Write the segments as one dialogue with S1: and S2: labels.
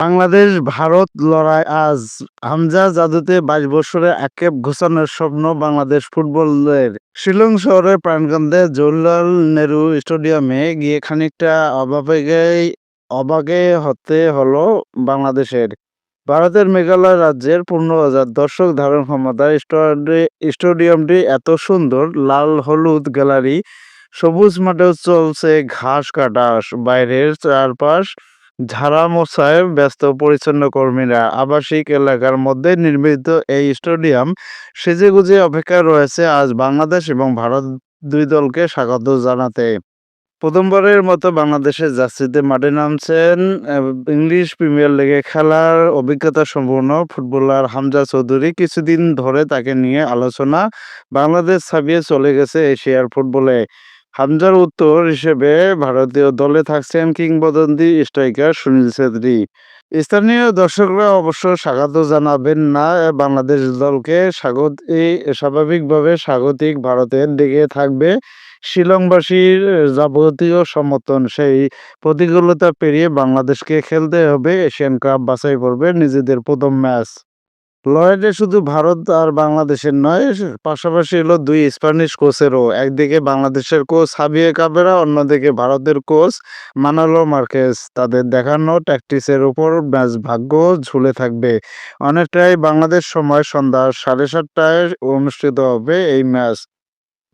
S1: বাংলাদেশ, ভারত লড়াই আজ হামজা জাদুতে বাইশ বছরে আক্ষেপ ঘোষণার স্বপ্ন বাংলাদেশ ফুটবলের। শিলং শহরের প্রাণকেন্দ্রে জওহরলাল নেহরু স্টেডিয়ামে গিয়ে খানিকটা অবাকে অবাকে হতে হলো বাংলাদেশের। ভারতের মেঘালয় রাজ্যের পনেরো হাজার দর্শক ধারণ ক্ষমতার স্টাডি- স্টেডিয়ামটি এত সুন্দর, লাল হলুদ গ্যালারি, সবুজ মাঠেও চলছে ঘাস কাটা, বাইরের চারপাশ ঝাড়া মোছায় ব্যস্ত পরিচ্ছন্ন কর্মীরা, আবাসিক এলাকার মধ্যে নির্মিত এই স্টেডিয়াম সেজেগুজে অপেক্ষায় রয়েছে আজ বাংলাদেশ এবং ভারত দুই দলকে স্বাগত জানাতে। প্রথমবারের মতো বাংলাদেশের জার্সিতে মাঠে নামছেন ইংলিশ প্রিমিয়ার লিগে খেলার অভিজ্ঞতা সম্পূর্ণ ফুটবলার হামজা চৌধুরী। কিছুদিন ধরে তাকে নিয়ে আলোচনা বাংলাদেশ ছাপিয়ে চলে গেছে এশিয়ার ফুটবলে। হামজার উত্তর হিসেবে ভারতীয় দলে থাকছেন কিংবদন্তি স্ট্রাইকার সুনীল ছেত্রী। স্থানীয় দর্শকরা অবশ্য স্বাগত জানাবেন না। বাংলাদেশ দলকে স্বাগত স্বাভাবিকভাবে স্বাগতিক ভারতের দিকে থাকবে। শিলংবাসীর যাবতীয় সমর্থন, সেই প্রতিকূলতা পেরিয়ে বাংলাদেশকে খেলতে হবে। এশিয়ান কাপ বাছাই করবে নিজেদের প্রথম ম্যাচ। লড়াইটা শুধু ভারত আর বাংলাদেশের নয়, পাশাপাশি হলো দুই স্প্যানিশ কোচেরও, একদিকে বাংলাদেশের কোচ হাবিয়ে কাবেরা, অন্যদিকে ভারতের কোচ মানালো মার্কেস। তাদের দেখানো ট্যাকটিসের উপর ম্যাচ ভাগ্য ঝুলে থাকবে। অনেকটাই বাংলাদেশ সময় সন্ধ্যা সাড়ে সাতটায় অনুষ্ঠিত হবে এই ম্যাচ।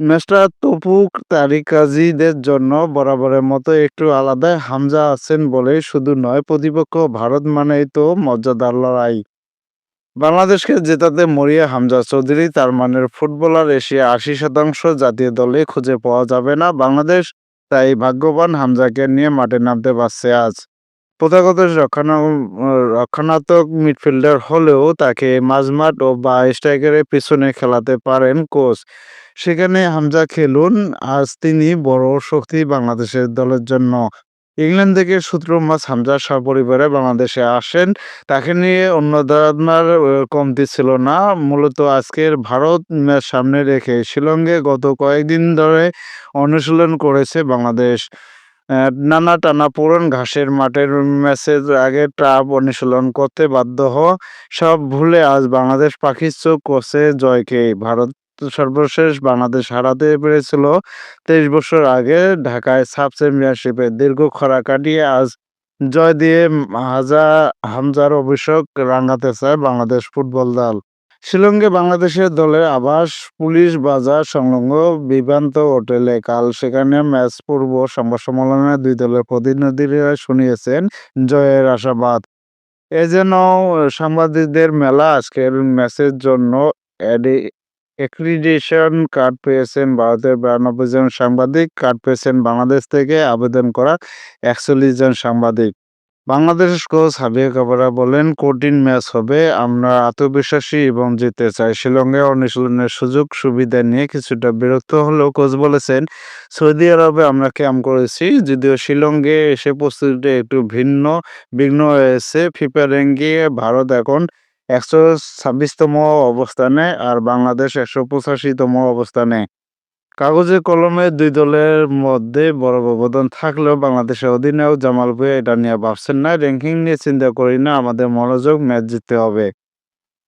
S1: ম্যাচটা তপুক তারিকাজিদের জন্য বরাবরের মতো একটু আলাদা হামজা আছেন বলেই শুধু নয়, প্রতিপক্ষ ভারত মানেই তো মর্যাদার লড়াই। বাংলাদেশকে জেতাতে মরিয়া হামজা চৌধুরী তার মানের ফুটবলার এশিয়া আশি শতাংশ জাতীয় দলে খুঁজে পাওয়া যাবে না। বাংলাদেশ তাই ভাগ্যবান হামজাকে নিয়ে মাঠে নামতে পারছে আজ। প্রথাগত রক্ষণা, রক্ষণাত্মক মিডফিল্ডার হলেও তাকে মাঝমাঠ ও বা স্ট্রাইকারের পিছনে খেলাতে পারেন কোচ। সেখানে হামজা খেলুন, আজ তিনি বড় শক্তি বাংলাদেশের দলের জন্য। ইংল্যান্ড থেকে মাস হামজা সপরিবারে বাংলাদেশে আসেন। তাকে নিয়ে অন্য ধারণার কমতি ছিল না। মূলত আজকের ভারত সামনে রেখে শিলংয়ে গত কয়েকদিন ধরে অনুশীলন করেছে বাংলাদেশ। নানা টানা পুরন ঘাসের মাঠের ম্যাচের আগে ট্রাপ অনুশীলন করতে বাধ্য হওয়া সব ভুলে আজ বাংলাদেশ পাখির চোখ করছে জয়কে। ভারত সর্বশেষ বাংলাদেশ হারাতে পেরেছিল। তেইশ বছর আগে ঢাকায় সাব চ্যাম্পিয়নশিপে দীর্ঘ খরা কাটিয়ে আজ জয় দিয়ে হাজা হামজার অভিষেক রাঙাতে চায় বাংলাদেশ ফুটবল দল। শিলংয়ে বাংলাদেশের দলের আবাস, পুলিশ, বাজার, সংলগ্ন বিভ্রান্ত হোটেলে কাল সেখানে ম্যাচ পূর্ব সংবাদ সম্মেলনে দুই দলের প্রতিনিধিরা শুনিয়েছেন জয়ের আশাবাদ। এ যেন সাংবাদিকদের মেলা আজকের ম্যাচের জন্য অ্যাক্রিডিটেশন কার্ড পেয়েছেন ভারতের বিরানব্বই জন সাংবাদিক। কার্ড পেয়েছেন বাংলাদেশ থেকে আবেদন করা একচল্লিশ জন সাংবাদিক। বাংলাদেশ কোচ হাবিয়া কাবারা বলেন, কঠিন ম্যাচ হবে। আমরা আত্মবিশ্বাসী এবং জিততে চাই। শিলংয়ে অনুশীলনের সুযোগ সুবিধা নিয়ে কিছুটা বিরক্ত হলেও কোচ বলেছেন, সৌদি আরবে আমরা ক্যাম্প করেছি, যদিও শিলংয়ে এসে প্রস্তুতিটা একটু ভিন্ন বিঘ্ন হয়েছে। ফিফা র্যাঙ্কিংয়ে ভারত এখন একশো ছাব্বিশতম অবস্থানে আর বাংলাদেশ একশো পঁচাশিতম অবস্থানে। কাগজে কলমে দুই দলের মধ্যে বড় ব্যবধান থাকলেও বাংলাদেশের অধিনায়ক জামাল ভুঁইয়া এটা নিয়ে ভাবছেন না র্যাঙ্কিং নিয়ে চিন্তা করি না, আমাদের মনোযোগ ম্যাচ জিততে হবে।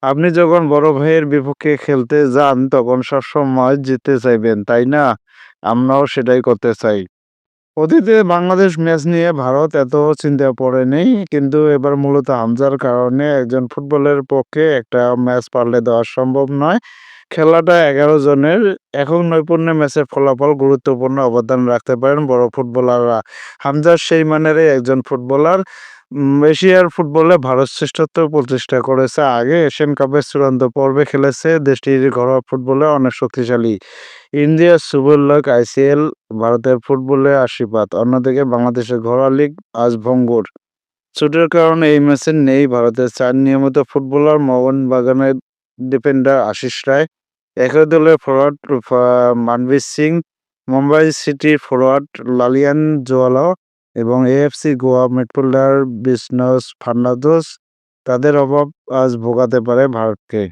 S1: আপনি যখন বড় ভাইয়ের বিপক্ষে খেলতে যান, তখন সবসময় জিততে চাইবেন, তাই না? আমরাও সেটাই করতে চাই। অতীতে বাংলাদেশ ম্যাচ নিয়ে ভারত এত চিন্তা নেই, কিন্তু এবার মূলত হামজার কারণে একজন ফুটবলের পক্ষে একটা ম্যাচ পারলে দেওয়া সম্ভব নয়। খেলাটা এগারো জনের, এখন নৈপুণ্য ম্যাচের ফলাফল গুরুত্বপূর্ণ অবদান রাখতে পারেন বড় ফুটবলাররা। হামজার সেই মানেরই একজন ফুটবলার। এশিয়ার ফুটবলে ভারত শ্রেষ্ঠত্ব প্রতিষ্ঠা করেছে। আগে এশিয়ান কাপের চূড়ান্ত পর্বে খেলেছে দেশটির ঘরোয়া ফুটবলে অনেক শক্তিশালী। ইন্ডিয়া সুপার লিগ আইসিএল, ভারতের ফুটবলে আশীর্বাদ। অন্যদিকে বাংলাদেশের ঘরোয়া লিগ আজ ভঙ্গুর। চোটের কারণে এই ম্যাচে নেই ভারতের চার নিয়মিত ফুটবলার। মোহনবাগানের ডিফেন্ডার আশিস রায়, একই দলের forward Manvir Singh, Mumbai city forward Lallianzuala এবং এএফসি গোয়া মিডফিল্ডার বিষ্ণস ফার্নান্দোস তাদের অভাব আজ ভোগাতে পারে ভারতকে।